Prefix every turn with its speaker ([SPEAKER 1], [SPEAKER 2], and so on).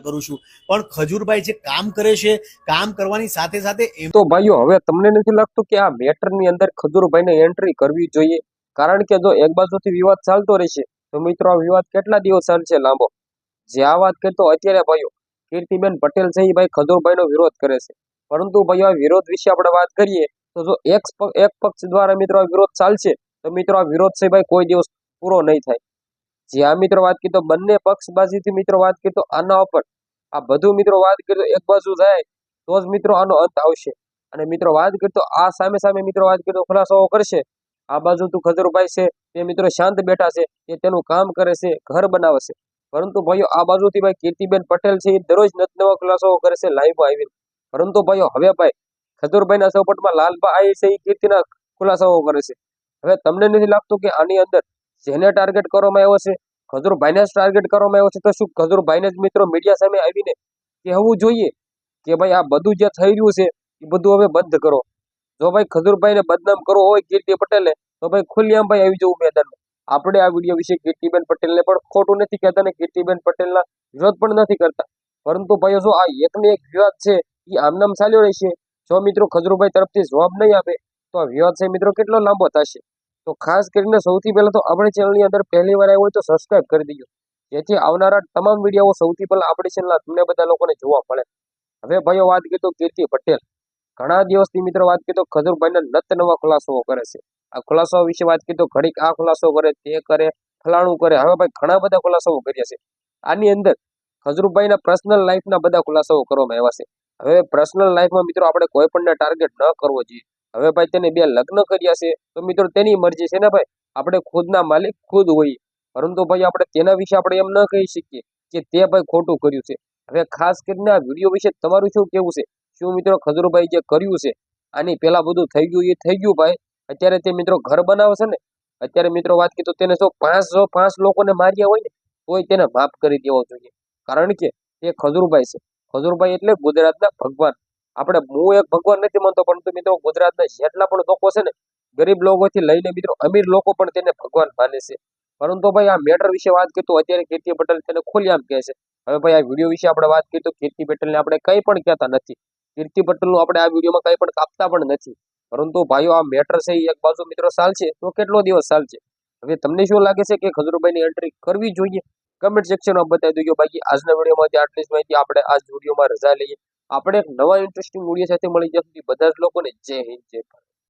[SPEAKER 1] કરું છું. પણ ખજૂરભાઈ જે કામ કરે છે, કામ કરવાની સાથે સાથે
[SPEAKER 2] તો ભાઈઓ, હવે તમને નથી લાગતું કે આ મેટરની અંદર ખજૂરભાઈને એન્ટ્રી કરવી જોઈએ? કારણ કે જો એક બાજુથી વિવાદ ચાલતો રહેશે, તો મિત્રો, આ વિવાદ કેટલા દિવસ ચાલશે લાંબો? જે આ વાત કરતો અત્યારે ભાઈઓ, કીર્તિબેન પટેલ છે, એ ભાઈ ખજૂરભાઈનો વિરોધ કરે છે. પરંતુ ભાઈઓ, આ વિરોધ વિશે આપણે વાત કરીએ, તો જો એક એક પક્ષ દ્વારા મિત્રો વિરોધ ચાલશે, તો મિત્રો, આ વિરોધ છે ભાઈ કોઈ દિવસ પૂરો નહીં થાય. જે મિત્રો વાત કરી તો બંને પક્ષબાજીથી મિત્રો વાત કરી તો આના ઉપર. આ બધું મિત્રો વાત કરી તો એક બાજુ જાય, તો જ મિત્રો આનો અંત આવશે. અને મિત્રો વાત કરી તો આ સામે સામે મિત્રો વાત કરી તો ખુલાસાઓ કરશે. આ બાજુ તું ખજરભાઈ છે, તે મિત્રો શાંત બેઠા છે કે તેનું કામ કરે છે, ઘર બનાવે છે પરંતુ ભાઈઓ, આ બાજુથી ભાઈ કીર્તિબેન પટેલ છે, એ દરરોજ નત નવા ખુલાસાઓ કરે છે, લાઈવમાં આવીને. પરંતુ ભાઈઓ, હવે ભાઈ, ખજુરભાઈના સપોર્ટમાં લાલબા આવી છે, એ કીર્તિના ખુલાસાઓ કરે છે. હવે તમને નથી લાગતું કે આની અંદર જેને ટાર્ગેટ કરવામાં આવ્યો છે. ખજુરભાઈને જ ટાર્ગેટ કરવામાં આવ્યો છે. તો શું ખજુરભાઈને જ મિત્રો મીડિયા સામે આવીને કહેવું જોઈએ કે ભાઈ આ બધું જે થઈ રહ્યું છે, એ બધું હવે બંધ કરો. જો ભાઈ ખજુરભાઈને બદનામ કરવો હોય કીર્તિ પટેલે તો ભાઈ ખુલ્લેઆમ ભાઈ આવી જવું મેદાનમાં. આપણે આ વીડિયો વિશે કીર્તિબેન પટેલને પણ ખોટું નથી કહેતા ને કીર્તિબેન પટેલના વિરોધ પણ નથી કરતા. પરંતુ ભાઈઓ, જો આ એકને એક વિવાદ છે, એ આમનામ ચાલ્યો રહેશે. જો મિત્રો ખજુરભાઈ તરફથી જવાબ નહીં આપે, તો આ વિવાદ છે મિત્રો કેટલો લાંબો થશે? તો ખાસ કરીને સૌથી પહેલા તો આપણી ચેનલની અંદર પહેલી વાર આવ્યો હોય તો સબસ્ક્રાઈબ કરી દેજો. જેથી આવનારા તમામ વીડિયો સૌથી પહેલા આપણી ચેનલ તમને બધા લોકોને જોવા મળે. હવે ભાઈઓ વાત કરીએ તો કીર્તિ પટેલ. ઘણા દિવસથી મિત્રો વાત કરીએ તો ખજુરભાઈના નત નવા ખુલાસાઓ કરે છે. આ ખુલાસાઓ વિશે વાત કરીએ તો ઘડીક આ ખુલાસો કરે, તે કરે, ફલાણું કરે. હવે ભાઈ ઘણા બધા ખુલાસાઓ કર્યા છે. આની અંદર ખજુરભાઈના પર્સનલ લાઈફના બધા ખુલાસાઓ કરવામાં આવ્યા છે. હવે પર્સનલ લાઈફમાં મિત્રો આપણે કોઈ પણને ટાર્ગેટ ન કરવો જોઈએ. હવે ભાઈ તેને બે લગ્ન કર્યા છે, તો મિત્રો તેની મરજી છે ને ભાઈ? આપણે ખુદના માલિક ખુદ હોઈએ. પરંતુ ભાઈ આપણે તેના વિશે આપણે એમ ન કહી શકીએ કે તે ભાઈ ખોટું કર્યું છે. હવે ખાસ કરીને આ વીડિયો વિશે તમારું શું કેવું છે? શું મિત્રો ખજુરભાઈ જે કર્યું છે, આની પેલા બધું થઈ ગયું એ થઈ ગયું ભાઈ? અત્યારે તે મિત્રો ઘર બનાવશે ને? અત્યારે મિત્રો વાત કરી તો તેને જો પાંચ જો પાંચ લોકોને માર્યા હોય ને, તોય તેને માફ કરી દેવો જોઈએ. કારણ કે તે ખજુરભાઈ છે. ખજુરભાઈ એટલે ગુજરાતના ભગવાન. આપણે હું એક ભગવાન નથી માનતો, પરંતુ મિત્રો ગુજરાતના જેટલા પણ લોકો છે ને, ગરીબ લોકોથી લઈને મિત્રો અમીર લોકો પણ તેને ભગવાન માને છે. પરંતુ ભાઈ આ મેટર વિશે વાત કરીએ તો અત્યારે કીર્તિ પટેલ તેને ખુલ્લેઆમ કહે છે. હવે ભાઈ આ વીડિયો વિશે આપણે વાત કરીએ તો કીર્તિ પટેલને આપણે કંઈ પણ કહેતા નથી. કીર્તિ પટેલનું આપણે આ વિડીયોમાં કંઈ પણ કાપતા પણ નથી. પરંતુ ભાઈઓ, આ મેટર છે એક બાજુ મિત્રો ચાલશે તો કેટલો દિવસ ચાલશે હવે તમને શું લાગે છે કે ખજૂરભાઈની એન્ટ્રી કરવી જોઈએ? કમેન્ટ સેક્શનમાં બતાવી દેજો બાકી આજના વિડીયોમાંથી આટલી જ માહિતી આપણે આ વિડીયોમાં રજા લઈએ. આપણે એક નવા ઇન્ટરેસ્ટિંગ વીડિયો સાથે મળી જ્યાં બધા જ લોકોને જય હિન્દ, જય ભારત.